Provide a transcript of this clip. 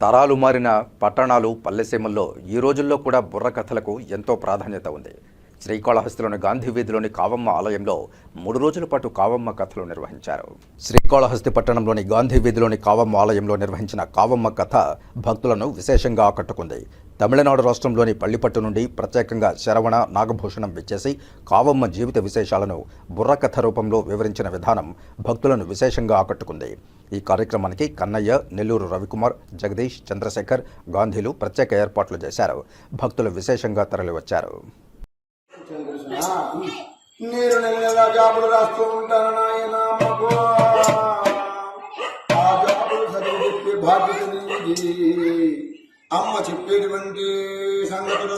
తరాలు మారిన పట్టణాలు పల్లెసీమల్లో ఈ రోజుల్లో కూడా బుర్ర కథలకు ఎంతో ప్రాధాన్యత ఉంది. శ్రీకాళహస్తిలోని గాంధీ వీధిలోని కావమ్మ ఆలయంలో మూడు రోజుల పాటు కావమ్మ కథలు నిర్వహించారు. శ్రీకాళహస్తి పట్టణంలోని గాంధీ వీధిలోని కావమ్మ ఆలయంలో నిర్వహించిన కావమ్మ కథ భక్తులను విశేషంగా ఆకట్టుకుంది. తమిళనాడు రాష్ట్రంలోని పల్లిపట్టు నుండి ప్రత్యేకంగా శరవణ నాగభూషణం విచ్చేసి కావమ్మ జీవిత విశేషాలను బుర్రకథ రూపంలో వివరించిన విధానం భక్తులను విశేషంగా ఆకట్టుకుంది. ఈ కార్యక్రమానికి కన్నయ్య నెల్లూరు రవికుమార్ జగదీష్ చంద్రశేఖర్ గాంధీలు ప్రత్యేక ఏర్పాట్లు చేశారు. భక్తులు విశేషంగా తరలివచ్చారు. నేను నెల జాబులు రాస్తూ ఉంటాను నాయన అమ్మకు ఆ జాబులు చదువు బాధ్యత నీది. అమ్మ చెప్పేటువంటి సంగతులు